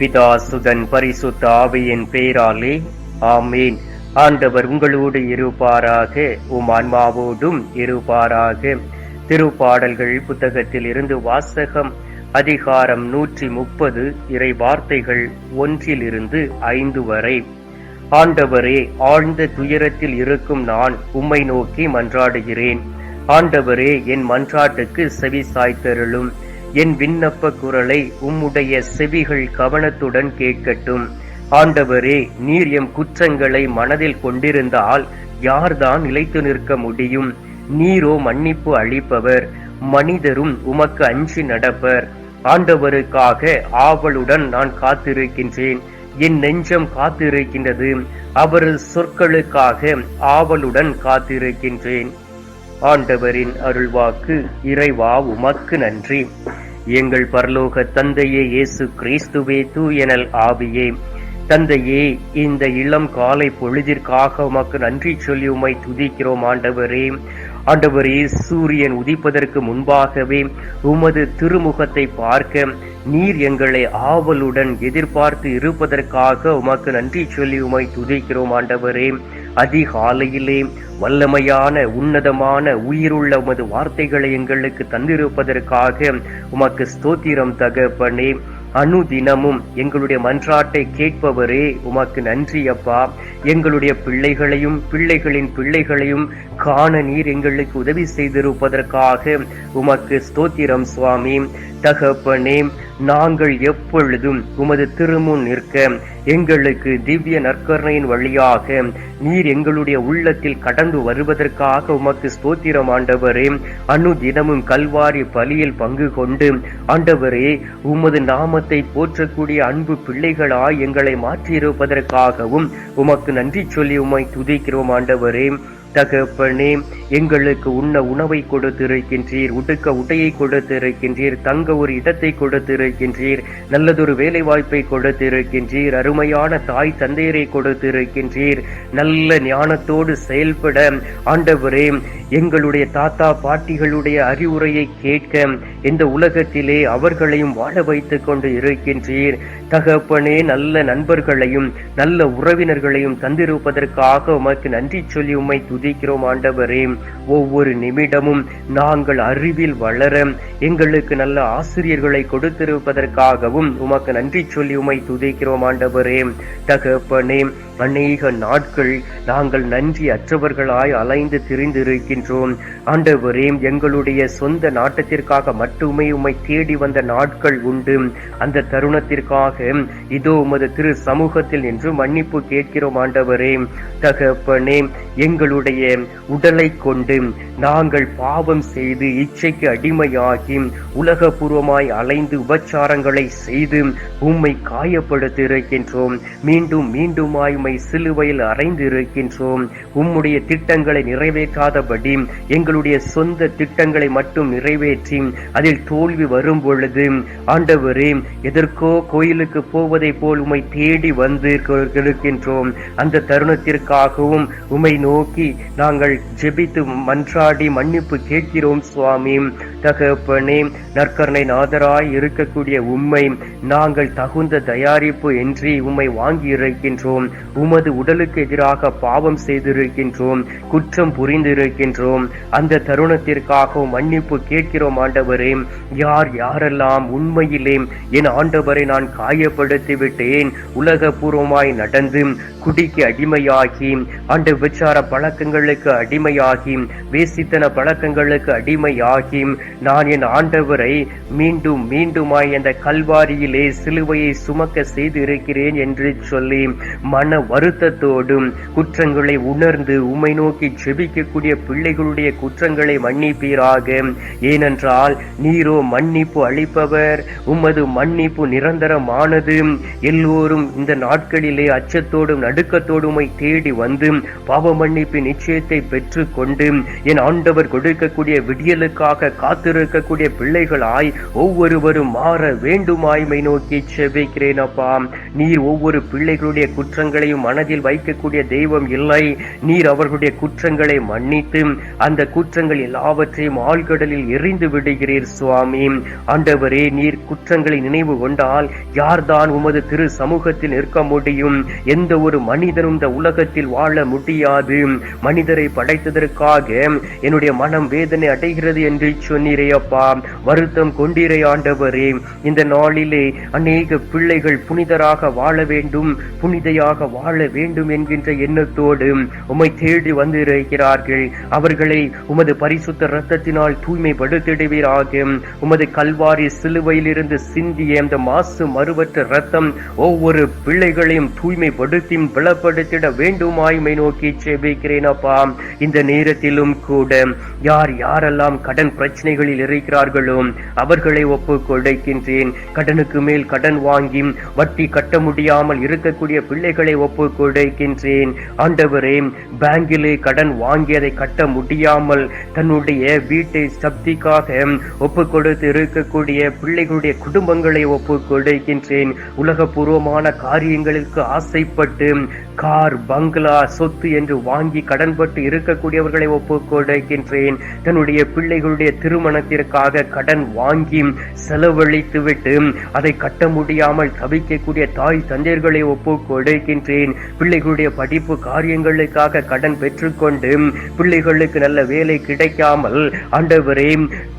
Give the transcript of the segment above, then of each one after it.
பிதா சுதன் பரிசுத்த ஆவியின் பேராலே ஆமீன். ஆண்டவர் உங்களோடு இருப்பாராக உம் ஆன்மாவோடும் இருப்பாராக. திருப்பாடல்கள் புத்தகத்தில் இருந்து வாசகம் அதிகாரம் நூற்றி முப்பது இறை வார்த்தைகள் ஒன்றிலிருந்து ஐந்து வரை. ஆண்டவரே ஆழ்ந்த துயரத்தில் இருக்கும் நான் உம்மை நோக்கி மன்றாடுகிறேன். ஆண்டவரே என் மன்றாட்டுக்கு செவி சாய்த்தருளும் என் விண்ணப்ப குரலை உம்முடைய செவிகள் கவனத்துடன் கேட்கட்டும். ஆண்டவரே நீர் எம் குற்றங்களை மனதில் கொண்டிருந்தால் யார்தான் நிலைத்து நிற்க முடியும்? நீரோ மன்னிப்பு அளிப்பவர் மனிதரும் உமக்கு அஞ்சி நடப்பர். ஆண்டவருக்காக ஆவலுடன் நான் காத்திருக்கின்றேன். என் நெஞ்சம் காத்திருக்கின்றது அவரது சொற்களுக்காக ஆவலுடன் காத்திருக்கின்றேன். ஆண்டவரின் அருள்வாக்கு இறைவா உமக்கு நன்றி. எங்கள் பரலோக தந்தையே இயேசு கிறிஸ்துவே தூயனல் ஆவியே. தந்தையே இந்த இளம் காலை பொழுதிற்காக உமக்கு நன்றி சொல்லி உமை துதிக்கிறோம் ஆண்டவரே. ஆண்டவரே சூரியன் உதிப்பதற்கு முன்பாகவே உமது திருமுகத்தை பார்க்க நீர் எங்களை ஆவலுடன் எதிர்பார்த்து இருப்பதற்காக உமக்கு நன்றி சொல்லி உமை துதிக்கிறோம் ஆண்டவரே. அதிகாலையிலே வல்லமையான உன்னதமான உயிருள்ள உமது வார்த்தைகளை எங்களுக்கு தந்திருப்பதற்காக உமக்கு ஸ்தோத்திரம் தகப்பனே. அனுதினமும் எங்களுடைய மன்றாட்டை கேட்பவரே உமக்கு நன்றி அப்பா. எங்களுடைய பிள்ளைகளையும் பிள்ளைகளின் பிள்ளைகளையும் காண நீர் எங்களுக்கு உதவி செய்திருப்பதற்காக உமக்கு ஸ்தோத்திரம் சுவாமி. தகப்பனே நாங்கள் எப்பொழுதும் உமது திருமுன் நிற்க எங்களுக்கு திவ்ய நற்கரணையின் வழியாக நீர் எங்களுடைய உள்ளத்தில் கடந்து வருவதற்காக உமக்கு ஸ்தோத்திரம் ஆண்டவரே அனு தினமும் கல்வாரி பலியில் பங்கு கொண்டு ஆண்டவரே உமது நாமத்தை போற்றக்கூடிய அன்பு பிள்ளைகளாய் எங்களை மாற்றியிருப்பதற்காகவும் உமக்கு நன்றி சொல்லி உம்மை துதிக்கிறோம் ஆண்டவரே. தகப்பனே எங்களுக்கு உண்ண உணவை கொடுத்திருக்கின்றீர் உடுக்க உடையை கொடுத்திருக்கின்றீர் தங்க ஒரு இடத்தை கொடுத்திருக்கின்றீர் நல்லதொரு வேலை வாய்ப்பை கொடுத்திருக்கின்றீர் அருமையான தாய் தந்தையரை கொடுத்திருக்கின்றீர் நல்ல ஞானத்தோடு செயல்பட ஆண்டவரே எங்களுடைய தாத்தா பாட்டிகளுடைய அறிவுரையை கேட்க இந்த உலகத்திலே அவர்களையும் வாழ வைத்து கொண்டு இருக்கின்றீர். தகப்பனே நல்ல நண்பர்களையும் நல்ல உறவினர்களையும் தந்திருப்பதற்காக உமக்கு நன்றி சொல்லி உம்மை துதிக்கிறோம் ஆண்டவரே. ஒவ்வொரு நிமிடமும் நாங்கள் அறிவில் வளர எங்களுக்கு நல்ல ஆசிரியர்களை கொடுத்திருப்பதற்காகவும் உமக்கு நன்றி சொல்லி உமை துதிக்கிறோம் ஆண்டவரே. தகப்பனே அநேக நாட்கள் நாங்கள் நன்றி அற்றவர்களாய் அலைந்து திரிந்திருக்கின்றோம். ஆண்டவரே எங்களுடைய சொந்த நாட்டத்திற்காக மட்டுமே உம்மை தேடி வந்த நாட்கள் உண்டு. அந்த தருணத்திற்காக இதோ உமது திரு சமூகத்தில் என்று மன்னிப்பு கேட்கிறோம் ஆண்டவரே. தகப்பனே எங்களுடைய உடலை கொண்டு நாங்கள் பாவம் செய்து இச்சைக்கு அடிமையாகி உலகபூர்வமாய் அலைந்து உபச்சாரங்களை செய்து உம்மை காயப்படுத்தி இருக்கின்றோம் மீண்டும் மீண்டுமாய் உம்மை சிலுவையில் அறைந்து இருக்கின்றோம் உம்முடைய திட்டங்களை நிறைவேற்றாதபடி எங்களுடைய சொந்த திட்டங்களை மட்டும் நிறைவேற்றி அதில் தோல்வி வரும் பொழுது ஆண்டவரே எதற்கோ கோயிலுக்கு போவதை போல் உம்மை தேடி வந்து இருக்கின்றோம் அந்த தருணத்திற்காகவும் உம்மை நோக்கி நாங்கள் ஜெபித்து மன்றாடி மன்னிப்பு கேட்கிறோம் சுவாமி. தகப்பனே நற்கரணை நாதராய் இருக்கக்கூடிய உம்மை நாங்கள் தகுந்த தயாரிப்பு என்று உம்மை வாங்கி இருக்கின்றோம் உமது உடலுக்கு எதிராக பாவம் செய்திருக்கின்றோம் குற்றம் புரிந்திருக்கின்றோம். அந்த தருணத்திற்காக மன்னிப்பு கேட்கிறோம் ஆண்டவரே. யார் யாரெல்லாம் உண்மையிலே என் ஆண்டவரை நான் காயப்படுத்தி விட்டேன் உலகபூர்வமாய் நடந்து குடிக்கு அடிமையாகி ஆண்ட விசார பழக்கங்கள் பழக்கங்களுக்கு அடிமையாகி வேசித்தன பழக்கங்களுக்கு அடிமையாகி நான் என் ஆண்டவரை மீண்டும் மீண்டுமாய் அந்த கல்வாரியிலே சிலுவையை சுமக்க செய்து இருக்கிறேன் என்று சொல்லி மன வருத்தத்தோடும் குற்றங்களை உணர்ந்து உமை நோக்கி ஜெபிக்கக்கூடிய பிள்ளைகளுடைய குற்றங்களை மன்னிப்பீராக. ஏனென்றால் நீரோ மன்னிப்பு அளிப்பவர் உமது மன்னிப்பு நிரந்தரமானது. எல்லோரும் இந்த நாட்களிலே அச்சத்தோடும் நடுக்கத்தோடுமை தேடி வந்து பாவ மன்னிப்பு நிச்சயத்தை பெற்று கொண்டு என் ஆண்டவர் கொடுக்கக்கூடிய விடியலுக்காக காத்திருக்கக்கூடிய பிள்ளைகளாய் ஒவ்வொருவரும் மாற வேண்டுமாய்மை நோக்கி செபிக்கிறேன் அப்பா. நீர் ஒவ்வொரு பிள்ளைகளுடைய குற்றங்களையும் மனதில் வைக்கக்கூடிய தெய்வம் இல்லை. நீர் அவர்களுடைய குற்றங்களை மன்னித்து அந்த குற்றங்கள் எல்லாவற்றையும் ஆழ்கடலில் எரிந்து விடுகிறீர் சுவாமி. ஆண்டவரே நீர் குற்றங்களை நினைவு கொண்டால் யார்தான் உமது திரு சமூகத்தில் நிற்க முடியும்? எந்த ஒரு மனிதனும் இந்த உலகத்தில் வாழ முடியாது. மனிதரை படைத்ததற்காக என்னுடைய மனம் வேதனை அடைகிறது என்று சொன்னீரே அப்பா வருத்தம் கொண்டீரே ஆண்டவரே. இந்த நாளிலே அநேக பிள்ளைகள் புனிதராக வாழ வேண்டும் புனிதையாக வாழ வேண்டும் என்கின்ற எண்ணத்தோடு உம்மை தேடி வந்திருக்கிறார்கள். அவர்களை உமது பரிசுத்த இரத்தத்தினால் தூய்மைப்படுத்திடுவீராக. உமது கல்வாரி சிலுவையிலிருந்து சிந்திய அந்த மாசு மறுவற்ற இரத்தம் ஒவ்வொரு பிள்ளைகளையும் தூய்மைப்படுத்தி பலப்படுத்திட வேண்டுமாய்மை நோக்கி செபிக்கிறேன் அப்பா இந்த நேரத்திலும் கூட யார் யாரெல்லாம் கடன் பிரச்சனைகளில் இருக்கிறார்களோ அவர்களை ஒப்பு கொடுக்கின்றேன். கடனுக்கு மேல் கடன் வாங்கி வட்டி கட்ட முடியாமல் இருக்கக்கூடிய பிள்ளைகளை ஒப்பு கொடுக்கின்றேன். ஆண்டவரே பேங்கிலே கடன் வாங்கியதை கட்ட முடியாமல் தன்னுடைய வீட்டை சக்திக்காக ஒப்பு கொடுத்து இருக்கக்கூடிய பிள்ளைகளுடைய குடும்பங்களை ஒப்பு கொடுக்கின்றேன். உலகபூர்வமான காரியங்களுக்கு ஆசைப்பட்டு கார் பங்களா சொத்து என்று வாங்கி கடன் கடன்பட்டு இருக்கக்கூடியவர்களை ஒப்பு கொடுக்கின்றேன். தன்னுடைய பிள்ளைகளுடைய திருமணத்திற்காக கடன் வாங்கி செலவழித்து விட்டு அதை கட்ட முடியாமல் தவிக்கக்கூடிய தாய் தந்தையர்களை ஒப்பு கொடுக்கின்றேன். பிள்ளைகளுடைய படிப்பு காரியங்களுக்காக கடன் பெற்றுக்கொண்டு பிள்ளைகளுக்கு நல்ல வேலை கிடைக்காமல் ஆண்டவரே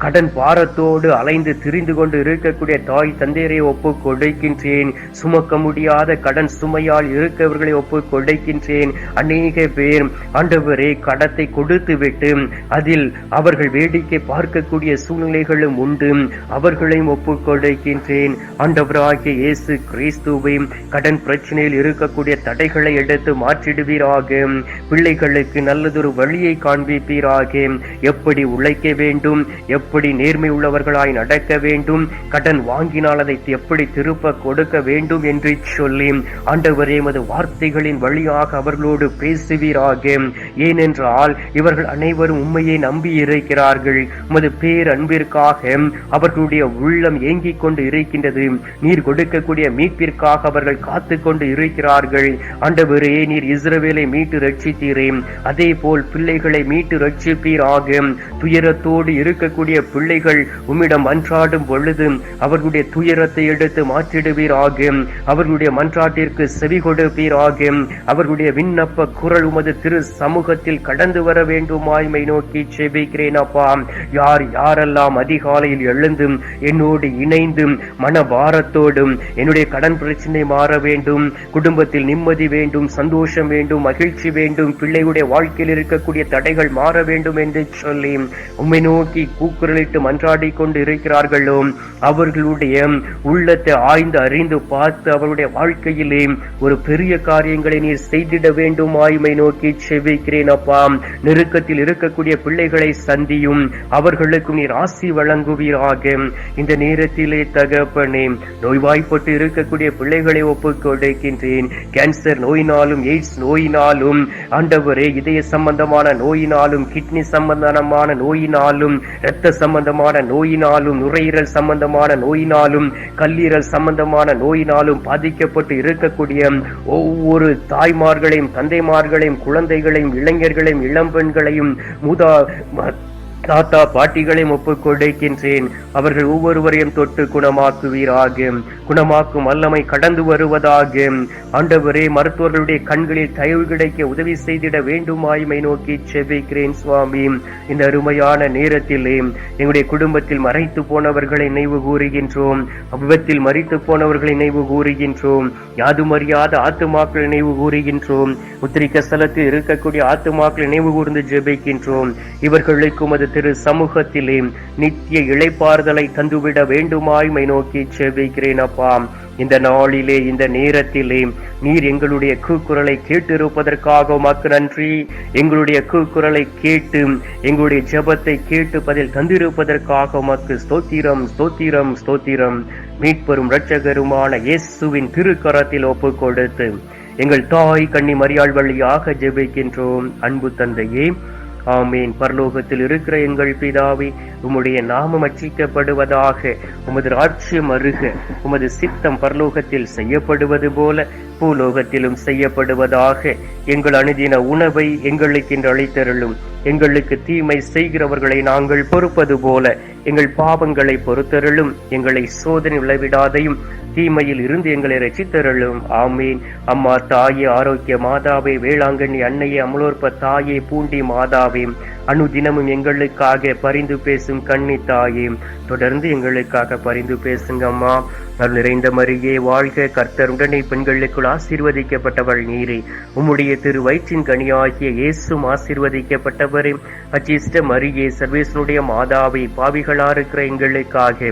கடன் பாரத்தோடு அலைந்து திரிந்து கொண்டு இருக்கக்கூடிய தாய் தந்தையரை ஒப்பு கொடுக்கின்றேன். சுமக்க முடியாத கடன் சுமையால் இருக்கவர்களை ஒப்பு கொடுக்கின்றேன். அநேக பேர் ஆண்டவரே கடத்தை கொடுத்துவிட்டு அதில் அவர்கள் வேடிக்கை பார்க்கக்கூடிய சூழ்நிலைகளும் உண்டு. அவர்களையும் ஒப்புக்கொடுக்கின்றேன். ஆண்டவராகிய இயேசு கிறிஸ்துவை கடன் பிரச்சனையில் இருக்கக்கூடிய தடைகளை எடுத்து மாற்றிடுவீராக. பிள்ளைகளுக்கு நல்லதொரு வழியை காண்பிப்பீராக. எப்படி உழைக்க வேண்டும் எப்படி நேர்மை உள்ளவர்களாய் நடக்க வேண்டும் கடன் வாங்கினால் அதை எப்படி திருப்ப கொடுக்க வேண்டும் என்று சொல்லி ஆண்டவரே எமது வார்த்தைகளின் வழியாக அவர்களோடு பேசுவீராக. ஏனென்றால் இவர்கள் அனைவரும் உண்மையை நம்பி இருக்கிறார்கள் உமது பேர் அன்பிற்காக அவர்களுடைய உள்ளம் ஏங்கிக் கொண்டு இருக்கின்றது. நீர் கொடுக்கக்கூடிய மீட்பிற்காக அவர்கள் காத்து கொண்டு இருக்கிறார்கள். ஆண்டவரே நீர் இஸ்ரவேலை மீட்டு ரட்சித்தீரே அதே போல் பிள்ளைகளை மீட்டு ரட்சிப்பீராக துயரத்தோடு இருக்கக்கூடிய பிள்ளைகள் உம்மிடம் மன்றாடும் பொழுது அவர்களுடைய துயரத்தை எடுத்து மாற்றிடுவீராக. அவர்களுடைய மன்றாட்டிற்கு செவி கொடுப்பீராக. அவர்களுடைய விண்ணப்ப குரல் உமது திரு சம சமூகத்தில் கடந்து வர வேண்டுமாய்மை நோக்கி செபிக்கிறேன் அப்பா. யார் யாரெல்லாம் அதிகாலையில் எழுந்தும் என்னோடு இணைந்தும் மன பாரத்தோடும் என்னுடைய கடன் பிரச்சனை மாற வேண்டும் குடும்பத்தில் நிம்மதி வேண்டும் சந்தோஷம் வேண்டும் மகிழ்ச்சி வேண்டும் பிள்ளைகளுடைய வாழ்க்கையில் இருக்கக்கூடிய தடைகள் மாற வேண்டும் என்று சொல்லி உம்மை நோக்கி கூக்குரலிட்டு மன்றாடி கொண்டு இருக்கிறார்களோ அவர்களுடைய உள்ளத்தை ஆய்ந்து அறிந்து பார்த்து அவருடைய வாழ்க்கையிலே ஒரு பெரிய காரியங்களை நீர் செய்திட வேண்டும் ஆய்மை நோக்கி செவிக்கிறேன் அப்பா நெருக்கத்தில் இருக்கக்கூடிய பிள்ளைகளை சந்தியும். அவர்களுக்கு நீர் ஆசி வழங்குவீராக. இந்த நேரத்திலே தகப்பனே நோய்வாய்ப்பட்டு இருக்கக்கூடிய பிள்ளைகளை ஒப்புக் கொடுக்கின்றேன். கேன்சர் நோயினாலும் எய்ட்ஸ் நோயினாலும் ஆண்டவரே இதய சம்பந்தமான நோயினாலும் கிட்னி சம்பந்தமான நோயினாலும் இரத்த சம்பந்தமான நோயினாலும் நுரையீரல் சம்பந்தமான நோயினாலும் கல்லீரல் சம்பந்தமான நோயினாலும் பாதிக்கப்பட்டு இருக்கக்கூடிய ஒவ்வொரு தாய்மார்களையும் தந்தைமார்களையும் குழந்தைகளையும் இளைஞர்களையும் இளம்பெண்களையும் மூதா தாத்தா பாட்டிகளையும் ஒப்புக் கொடுக்கின்றேன். அவர்கள் ஒவ்வொருவரையும் தொட்டு குணமாக்குவீராக. குணமாக்கும் வல்லமை கடந்து வருவதாக. ஆண்டவரே மருத்துவர்களுடைய கண்களில் தயவு கிடைக்க உதவி செய்திட வேண்டுமாய்மை நோக்கி செவிக்கிறேன் சுவாமி. இந்த அருமையான நேரத்திலே எங்களுடைய குடும்பத்தில் மறைத்து போனவர்களை நினைவு கூறுகின்றோம். விபத்தில் மறித்து போனவர்களை நினைவு கூறுகின்றோம். யாதும் அறியாத ஆத்துமாக்கள் நினைவு கூறுகின்றோம். உத்திரிக்க ஸ்தலத்தில் இருக்கக்கூடிய ஆத்துமாக்கள் நினைவு கூர்ந்து ஜெபிக்கின்றோம். இவர்களுக்கும் அது திரு சமூகத்திலே நித்திய இளைப்பாறுதலை தந்துவிட வேண்டுமாய்மை நோக்கி செபிக்கிறேன் அப்பா. இந்த நாளிலே இந்த நேரத்திலே நீர் எங்களுடைய கூக்குரலை கேட்டிருப்பதற்காக உமக்கு நன்றி. எங்களுடைய கூக்குரலை கேட்டு எங்களுடைய ஜெபத்தை கேட்டு பதில் தந்திருப்பதற்காக உமக்கு ஸ்தோத்திரம் ஸ்தோத்திரம் ஸ்தோத்திரம். மீட்பெரும் இரட்சகருமான இயேசுவின் திருக்கரத்தில் ஒப்பு கொடுத்து எங்கள் தாய் கண்ணி மரியாள் வழியாக ஜெபிக்கின்றோம். அன்பு தந்தையே ஆமீன். பரலோகத்தில் இருக்கிற எங்கள் பிதாவே உம்முடைய நாமம் அச்சிக்கப்படுவதாக உமது ராட்சியம் அருக உமது சித்தம் பரலோகத்தில் செய்யப்படுவது போல பூலோகத்திலும் செய்யப்படுவதாக எங்கள் அணுதின உணவை எங்களுக்கு என்று அளித்தருளும். எங்களுக்கு தீமை செய்கிறவர்களை நாங்கள் பொறுப்பது போல எங்கள் பாவங்களை பொறுத்தருளும் எங்களை சோதனை விளைவிடாதையும் தீமையில் இருந்து எங்களை ரசித்தருளும் ஆமீன். அம்மா தாயே ஆரோக்கிய மாதாவே வேளாங்கண்ணி அன்னையே அமலோற்ப தாயே பூண்டி மாதாவே. அனுதினமும் எங்களுக்காக பரிந்து பேசும் கண்ணி தாயே தொடர்ந்து எங்களுக்காக பரிந்து பேசுங்க அம்மா அருள் நிறைந்த மரியே வாழ்க. கர்த்தருடனே பெண்களுக்குள் ஆசீர்வதிக்கப்பட்டவள் நீரே. உம்முடைய திரு வயிற்றின் கனியாகிய இயேசும் ஆசீர்வதிக்கப்பட்டவரே. அச்சிஷ்ட மரியே சர்வேசனுடைய மாதாவை பாவிகளா இருக்கிற எங்களுக்காக.